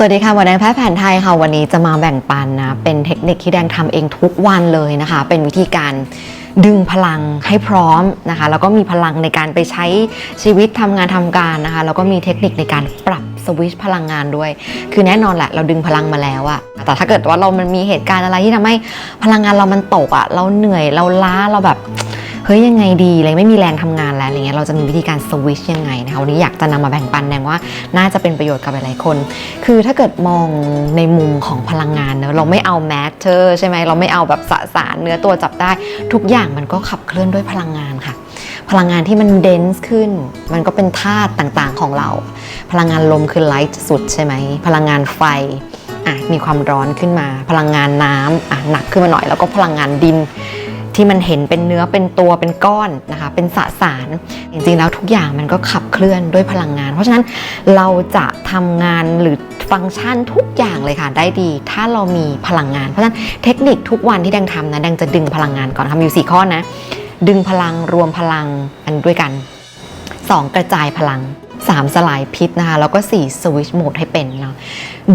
สวัสดีค่ะหมอแดงแพทย์แผนไทยค่ะวันนี้จะมาแบ่งปันนะเป็นเทคนิคที่แดงทำเองทุกวันเลยนะคะ เป็นวิธีการดึงพลังให้พร้อมนะคะ แล้วก็มีพลังในการไปใช้ชีวิตทำงานทำการนะคะ แล้วก็มีเทคนิคในการปรับสวิตชพลังงานด้วย คือแน่นอนแหละเราดึงพลังมาแล้วอะแต่ถ้าเกิดว่าเรามันมีเหตุการณ์อะไรที่ทำให้พลังงานเรามันตกอะเราเหนื่อยเราล้าเราแบบ เฮ้ยยังไงดีอะไรไม่มีแรงทำงานแล้วอะไรเงี้ยเราจะมีวิธีการสวิชยังไงนะคะวันนี้อยากจะนำมาแบ่งปันแนงว่าน่าจะเป็นประโยชน์กับหลายๆคน คือถ้าเกิดมองในมุมของพลังงานเนอะเราไม่เอาแมทเทอร์ใช่ไหมเราไม่เอาแบบสสารเนื้อตัวจับได้ ทุกอย่างมันก็ขับเคลื่อนด้วยพลังงานค่ะ พลังงานที่มันเดนส์ขึ้น มันก็เป็นธาตุต่างๆของเรา พลังงานลมคือไลท์สุดใช่ไหมพลังงานไฟอะมีความร้อนขึ้นมา พลังงานน้ำอะหนักขึ้นมาหน่อย แล้วก็พลังงานดิน ที่มันเห็นเป็นเนื้อเป็นตัวเป็นก้อนนะคะเป็นสสาร จริงๆแล้วทุกอย่างมันก็ขับเคลื่อนด้วยพลังงาน เพราะฉะนั้นเราจะทำงานหรือฟังก์ชันทุกอย่างเลยค่ะได้ดี ถ้าเรามีพลังงาน เพราะฉะนั้นเทคนิคทุกวันที่แดงทำนะแดงจะดึงพลังงานก่อนทำอยู่ 4 ข้อนะ ดึงพลังรวมพลังอันด้วยกัน 2 กระจายพลัง 3 สลายพิษนะคะ แล้วก็ 4 สวิตช์โหมดให้เป็นเนาะ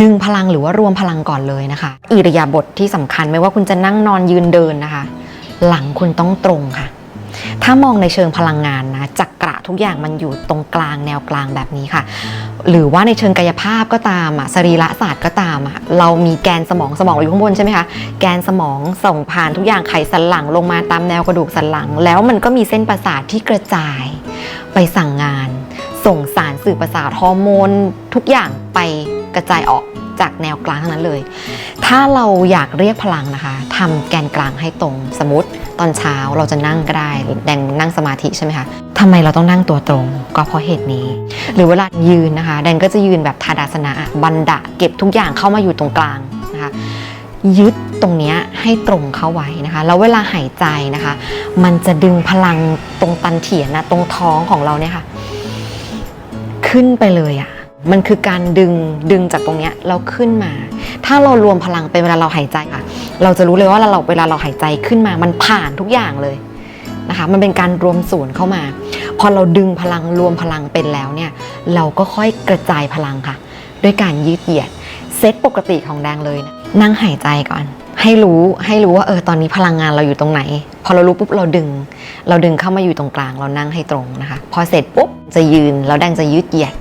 ดึงพลังหรือว่ารวมพลังก่อนเลยนะคะ อิริยาบถทที่สำคัญไม่ว่าคุณจะนั่งนอนยืนเดินนะคะ หลังคุณต้องตรงค่ะ ถ้ามองในเชิงพลังงานนะจักระทุกอย่างมันอยู่ตรงกลางแนวกลางแบบนี้ค่ะ หรือว่าในเชิงกายภาพก็ตามอะสรีระศาสตร์ก็ตามอะเรามีแกนสมองสมองเราอยู่ข้างบนใช่ไหมคะแกนสมองส่งผ่านทุกอย่างไขสันหลังลงมาตามแนวกระดูกสันหลัง แล้วมันก็มีเส้นประสาทที่กระจายไปสั่งงาน ส่งสารสื่อประสาทฮอร์โมนทุกอย่างไปกระจายออกจากแนวกลางทั้งนั้นเลย ถ้าเราอยากเรียกพลังนะคะทำแกนกลางให้ตรง สมมติตอนเช้าเราจะนั่งก็ได้แดงนั่งสมาธิใช่ไหมคะทำไมเราต้องนั่งตัวตรง ก็เพราะเหตุนี้ หรือเวลายืนนะคะ แดงก็จะยืนแบบทาดาสนะบันดะเก็บทุกอย่างเข้ามาอยู่ตรงกลางนะคะ ยึดตรงนี้ให้ตรงเข้าไว้นะคะ แล้วเวลาหายใจนะคะ มันจะดึงพลังตรงตันเถียนนะตรงท้องของเราเนี่ยค่ะ ขึ้นไปเลยอะ่ะมันคือการดึงดึงจากตรงเนี้ยเราขึ้นมา ถ้าเรารวมพลังไปเวลาเราหายใจค่ะ เราจะรู้เลยว่าเราเวลาเราหายใจขึ้นมา มันผ่านทุกอย่างเลยนะคะ มันเป็นการรวมศูนย์เข้ามา พอเราดึงพลังรวมพลังเป็นแล้วเนี่ย เราก็ค่อยกระจายพลังค่ะ ด้วยการยืดเหยียดเซตปกติของแดงเลยนะนั่งหายใจก่อน ให้รู้ให้รู้ว่าเออตอนนี้พลังงานเราอยู่ตรงไหน พอเรารู้ปุ๊บเราดึง เราดึงเข้ามาอยู่ตรงกลางเรานั่งให้ตรงนะคะ พอเสร็จปุ๊บจะยืนแล้วแดงจะยืดเหยียด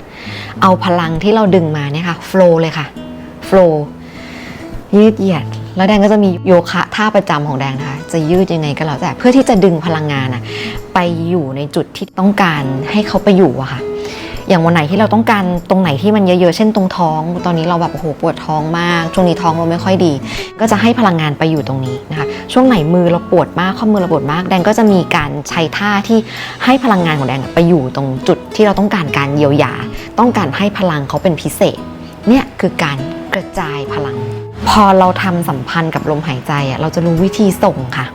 เอาพลังที่เราดึงมาเนี่ยค่ะโฟล์เลยค่ะโฟล์ยืดเหยียด แล้วแดงก็จะมีโยคะท่าประจำของแดงนะคะจะยืดยังไงก็แล้วแต่เพื่อที่จะดึงพลังงานอะไปอยู่ในจุดที่ต้องการให้เขาไปอยู่อะค่ะ อย่างวันไหนที่เราต้องการตรงไหนที่มันเยอะๆ เช่นตรงท้อง ตอนนี้เราแบบโอ้โหปวดท้องมาก ช่วงนี้ท้องเราไม่ค่อยดี ก็จะให้พลังงานไปอยู่ตรงนี้นะคะ ช่วงไหนมือเราปวดมาก ข้อมือเราปวดมาก แดงก็จะมีการใช้ท่าที่ให้พลังงานของแดงไปอยู่ตรงจุดที่เราต้องการการเยียวยา ต้องการให้พลังเขาเป็นพิเศษ เนี่ยคือการกระจายพลัง พอเราทำสัมพันธ์กับลมหายใจอะเราจะรู้วิธีส่งค่ะ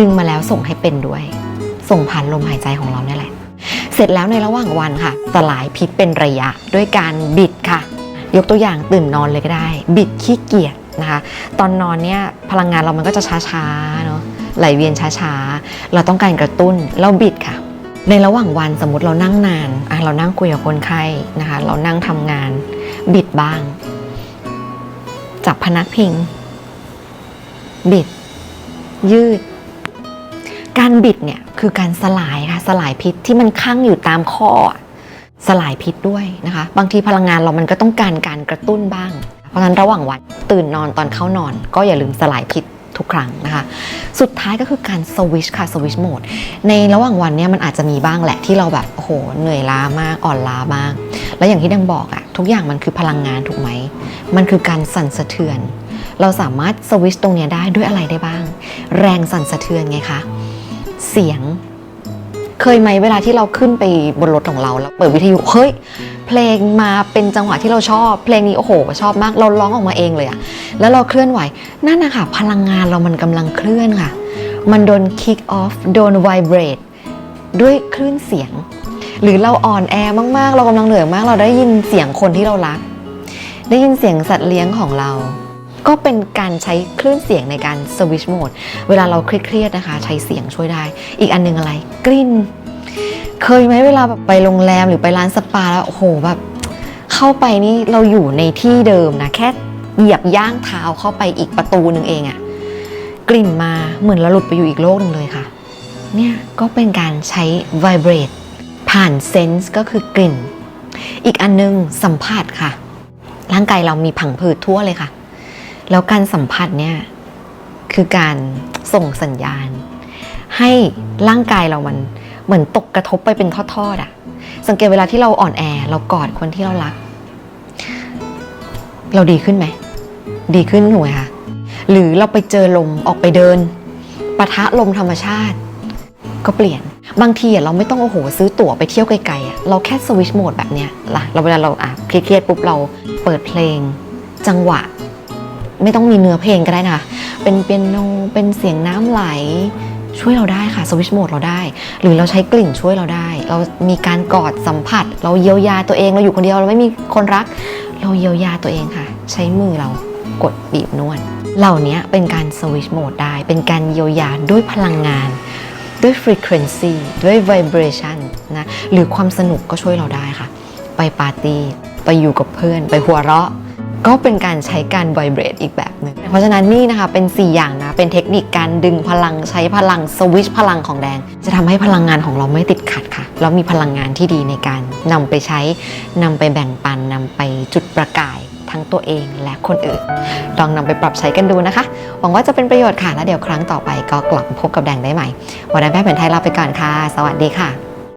ดึงมาแล้วส่งให้เป็นด้วย ส่งผ่านลมหายใจของเราเนี่ยแหละ เสร็จแล้วในระหว่างวันค่ะ สลายพิษเป็นระยะด้วยการบิดค่ะ ยกตัวอย่างตื่นนอนเลยก็ได้ บิดขี้เกียจนะคะ ตอนนอนเนี่ยพลังงานเรามันก็จะช้าๆเนาะไหลเวียนช้าๆ เราต้องการกระตุ้นเราบิดค่ะ ในระหว่างวันสมมติเรานั่งนานอะเรานั่งคุยกับคนไข้นะคะ เรานั่งทำงาน บิดบ้าง จับพนักพิง บิด ยืด การบิดเนี่ย คือการสลายค่ะสลายพิษที่มันค้างอยู่ตามข้อ สลายพิษด้วยนะคะ บางทีพลังงานเรามันก็ต้องการการกระตุ้นบ้าง เพราะฉะนั้นระหว่างวันตื่นนอนตอนเข้านอน ก็อย่าลืมสลายพิษทุกครั้งนะคะ สุดท้ายก็คือการสวิชค่ะสวิชโหมด ในระหว่างวันเนี่ยมันอาจจะมีบ้างแหละที่เราแบบโอ้โหเหนื่อยล้ามากอ่อนล้ามาก แล้วอย่างที่ดังบอกอะทุกอย่างมันคือพลังงานถูกไหม มันคือการสั่นสะเทือน เราสามารถสวิชตรงเนี้ยได้ด้วยอะไรได้บ้าง แรงสั่นสะเทือนไงคะ สียง เคยไหมเวลาที่เราขึ้นไปบนรถของเราแล้วเปิดวิทยุเฮ้ยเพลงมาเป็นจังหวะที่เราชอบ เพลงนี้โอ้โห ชอบมากเราร้องออกมาเองเลยอะแล้วเราเคลื่อนไหวนั่นนะคะพลังงานเรามันกำลังเคลื่อนค่ะ มันโดน kick off โดน vibrate ด้วยคลื่นเสียง หรือเราอ่อนแอมากๆ เรากำลังเหนื่อยมาก เราได้ยินเสียงคนที่เรารัก ได้ยินเสียงสัตว์เลี้ยงของเรา ก็เป็นการใช้คลื่นเสียงในการสวิชโหมด เวลาเราเครียดๆนะคะ ใช้เสียงช่วยได้ อีกอันหนึงอะไร กลิ่น เคยไหมเวลาแบบไปโรงแรมหรือไปร้านสปาแล้วโอ้โหแบบเข้าไปนี่เราอยู่ในที่เดิมนะแค่เหยียบย่างเท้าเข้าไปอีกประตูหนึ่งเองอะกลิ่นมาเหมือนเราหลุดไปอยู่อีกโลกหนึ่งเลยค่ะ เนี่ยก็เป็นการใช้ vibrate ผ่านเซนส์ก็คือกลิ่น อีกอันนึงสัมผัสค่ะ ร่างกายเรามีผังผืดทั่วเลยค่ะ แล้วการสัมผัสเนี่ยคือการส่งสัญญาณ ให้ร่างกายเรามันเหมือนตกกระทบไปเป็นทอดๆอะสังเกตเวลาที่เราอ่อนแอเรากอดคนที่เรารัก เราดีขึ้นไหม ดีขึ้นหนูคะหรือเราไปเจอลมออกไปเดินปะทะลมธรรมชาติ ก็เปลี่ยนบางทีอะเราไม่ต้องโอ้โหซื้อตั๋วไปเที่ยวไกลๆอะเราแค่สวิชโหมดแบบเนี้ยล่ะเราเวลาเราอะเครียดๆปุ๊บเราเปิดเพลง จังหวะ ไม่ต้องมีเนื้อเพลงก็ได้นะคะเป็นเปียโนเป็นเสียงน้ำไหลช่วยเราได้ค่ะสวิชโหมดเราได้ หรือเราใช้กลิ่นช่วยเราได้ เรามีการกอดสัมผัส เราเยียวยาตัวเองเราอยู่คนเดียวเราไม่มีคนรัก เราเยียวยาตัวเองค่ะ ใช้มือเรากดบีบนวดเหล่านี้เป็นการสวิชโหมดได้ เป็นการเยียวยาด้วยพลังงาน ด้วย frequency ด้วย vibration นะหรือความสนุกก็ช่วยเราได้ค่ะ ไปปาร์ตี้ไปอยู่กับเพื่อน ไปหัวเราะ ก็เป็นการใช้การ vibrate อีกแบบหนึ่ง เพราะฉะนั้นนี่นะคะเป็น 4 อย่างนะ เป็นเทคนิคการดึงพลังใช้พลังสวิชพลังของแดง จะทำให้พลังงานของเราไม่ติดขัดค่ะแล้วมีพลังงานที่ดีในการนำไปใช้นำไปแบ่งปันนำไปจุดประกายทั้งตัวเองและคนอื่น ลองนำไปปรับใช้กันดูนะคะ หวังว่าจะเป็นประโยชน์ค่ะ แล้วเดี๋ยวครั้งต่อไปก็กลับพบกับแดงได้ใหม่ วันนี้แม่แผนไทยลาไปก่อนค่ะ สวัสดีค่ะ